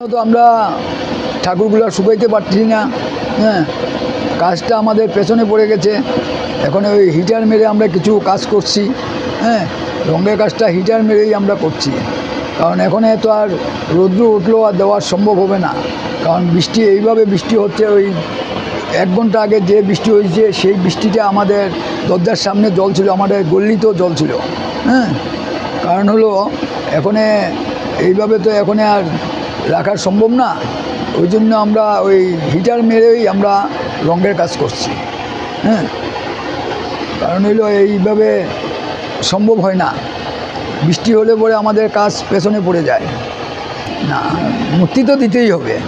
তো আমরা ঠাকুরগুলো শুকাইতে পারছি না হ্যাঁ। কাজটা আমাদের পেছনে পড়ে গেছে। এখন ওই হিটার মেরে আমরা কিছু কাজ করছি হ্যাঁ। রঙের কাজটা হিটার মেরেই আমরা করছি। কারণ এখন তো আর রৌদ্র উঠল আর দেওয়া সম্ভব হবে না। কারণ বৃষ্টি, এইভাবে বৃষ্টি হচ্ছে ওই এক ঘণ্টা আগে যে বৃষ্টি হয়েছে, সেই বৃষ্টিটা আমাদের দরজার সামনে জল ছিল, আমাদের গল্লিতেও জল ছিল হ্যাঁ। কারণ হলো, এখনে, এইভাবে তো এখনে আর রাখা সম্ভব না, ওই জন্য আমরা ওই হিটার মেরেই আমরা রঙের কাজ করছি হ্যাঁ? কারণ হইল এইভাবে সম্ভব হয় না, বৃষ্টি হলে পরে আমাদের কাজ পেছনে পড়ে যায়। না, মূর্তি তো দিতেই হবে,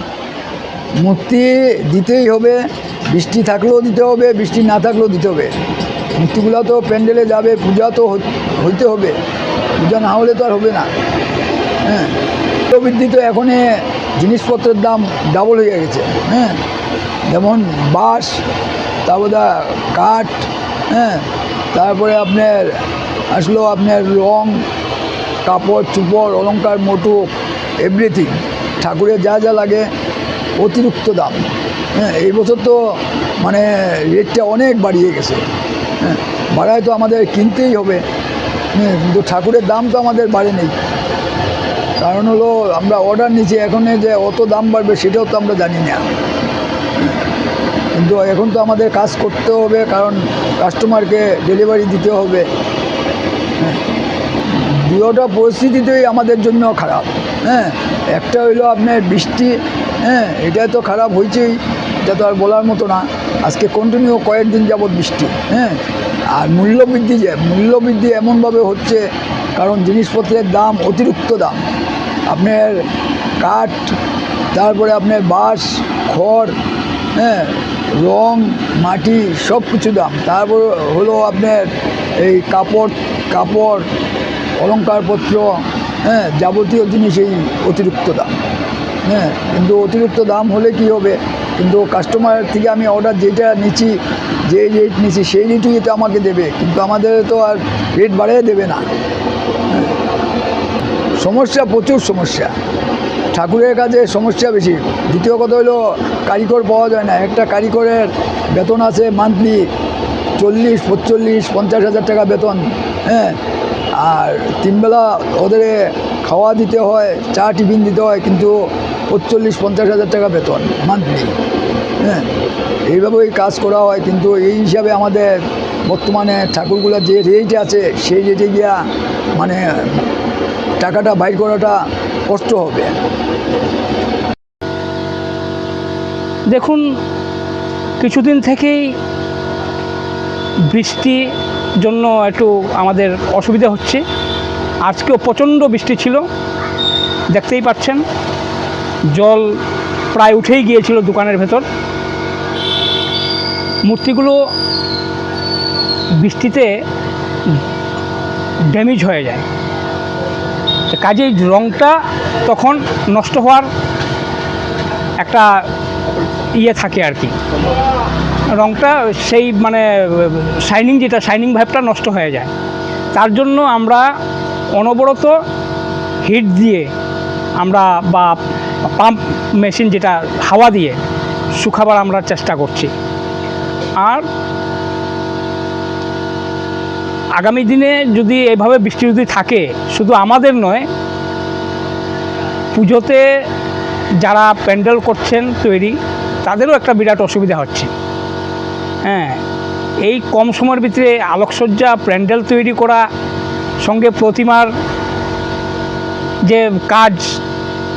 মূর্তি দিতেই হবে, বৃষ্টি থাকলেও দিতে হবে, বৃষ্টি না থাকলেও দিতে হবে। মূর্তিগুলো তো প্যান্ডেলে যাবে, পূজা তো হই- হইতে হবে, পূজা না হলে তো আর হবে না হ্যাঁ? বৃদ্ধি তো এখনই জিনিসপত্রের দাম ডাবল হয়ে গেছে হ্যাঁ? যেমন বাঁশ তারপরে কাঠ হ্যাঁ? তারপরে আপনার আসলো আপনার রং, কাপড়, চুপড় অলঙ্কার মোটু এভরিথিং ঠাকুরের যা যা লাগে, অতিরিক্ত দাম হ্যাঁ? এই বছর তো মানে রেটটা অনেক বাড়িয়ে গেছে হ্যাঁ? বাড়ায় তো আমাদের কিনতেই হবে হ্যাঁ? কিন্তু ঠাকুরের দাম তো আমাদের বাড়ে নেই। কারণ হলো আমরা অর্ডার নিচ্ছি এখন যে অত দাম বাড়বে সেটাও তো আমরা জানি না। কিন্তু এখন তো আমাদের কাজ করতে হবে, কারণ কাস্টমারকে ডেলিভারি দিতে হবে। হ্যাঁ। দুটোটা পরিস্থিতিতেই আমাদের জন্য খারাপ। হ্যাঁ একটা হইল আপনার বৃষ্টি হ্যাঁ এটা তো খারাপ হয়েছেই এটা তো আর বলার মতো না। আজকে কন্টিনিউ কয়েকদিন যাবৎ বৃষ্টি হ্যাঁ। আর মূল্যবৃদ্ধি যে, মূল্যবৃদ্ধি এমনভাবে হচ্ছে, কারণ জিনিসপত্রের দাম অতিরিক্ত দাম। আপনার কাঠ, তারপরে আপনার বাঁশ, খড় হ্যাঁ রং, মাটি সব কিছু দাম। তারপর হলো আপনার এই কাপড় কাপড় অলঙ্কারপত্র হ্যাঁ যাবতীয় জিনিস এই অতিরিক্ত দাম। হ্যাঁ কিন্তু অতিরিক্ত দাম হলে কি হবে? কিন্তু কাস্টমার থেকে আমি অর্ডার যেটা নিচ্ছি, যে রেট নিচ্ছি, সেই রেটই তো আমাকে দেবে। কিন্তু আমাদের তো আর রেট বাড়িয়ে দেবে না। হ্যাঁ। সমস্যা, প্রচুর সমস্যা। ঠাকুরের কাছে সমস্যা বেশি। দ্বিতীয় কথা হলো, কারিগর পাওয়া যায় না। একটা কারিগরের বেতন আছে মান্থলি চল্লিশ পঁচল্লিশ পঞ্চাশ হাজার টাকা বেতন হ্যাঁ? আর তিনবেলা ওদের খাওয়া দিতে হয়, চা টিফিন দিতে হয়, কিন্তু পঁচল্লিশ পঞ্চাশ হাজার টাকা বেতন মান্থলি হ্যাঁ? এইভাবেই কাজ করা হয়, কিন্তু এই হিসাবে আমাদের বর্তমানে ঠাকুরগুলোর যে রেট আছে, সেই রেটে গিয়া মানে টাকাটা বাইর করাটা কষ্ট হবে। দেখুন, কিছুদিন থেকেই বৃষ্টির জন্য একটু আমাদের অসুবিধা হচ্ছে। আজকেও প্রচণ্ড বৃষ্টি ছিল, দেখতেই পাচ্ছেন। জল প্রায় উঠেই গিয়েছিল দোকানের ভেতর। মূর্তিগুলো বৃষ্টিতে ড্যামেজ হয়ে যায়। কাজেই রঙটা তখন নষ্ট হওয়ার একটা ইয়ে থাকে আর কি। রঙটা সেই মানে শাইনিং যেটা শাইনিং ভাইবটা নষ্ট হয়ে যায়। তার জন্য আমরা অনবরত হিট দিয়ে আমরা বা পাম্প মেশিন যেটা হাওয়া দিয়ে শুকাবার আমরা চেষ্টা করছি। আর আগামী দিনে যদি এভাবে বৃষ্টি যদি থাকে, শুধু আমাদের নয়, পুজোতে যারা প্যান্ডেল করছেন তৈরি, তাদেরও একটা বিরাট অসুবিধা হচ্ছে। হ্যাঁ এই কম সময়ের ভিতরে আলোকসজ্জা, প্যান্ডেল তৈরি করা, সঙ্গে প্রতিমার যে কাজ,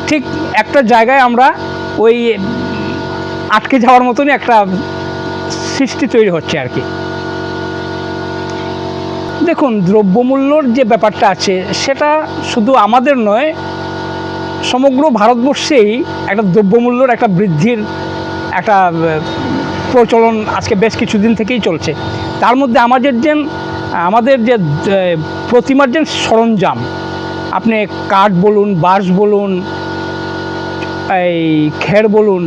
ঠিক একটা জায়গায় আমরা ওই আটকে যাওয়ার মতনই একটা সৃষ্টি তৈরি হচ্ছে আর কি। দেখুন, দ্রব্যমূল্যর যে ব্যাপারটা আছে, সেটা শুধু আমাদের নয়, সমগ্র ভারতবর্ষেই একটা দ্রব্যমূল্যর একটা বৃদ্ধির একটা প্রচলন আজকে বেশ কিছুদিন থেকেই চলছে। তার মধ্যে আমাদের যে আমাদের যে প্রতিমার যে সরঞ্জাম, আপনি কাঠ বলুন, বাঁশ বলুন, এই খের বলুন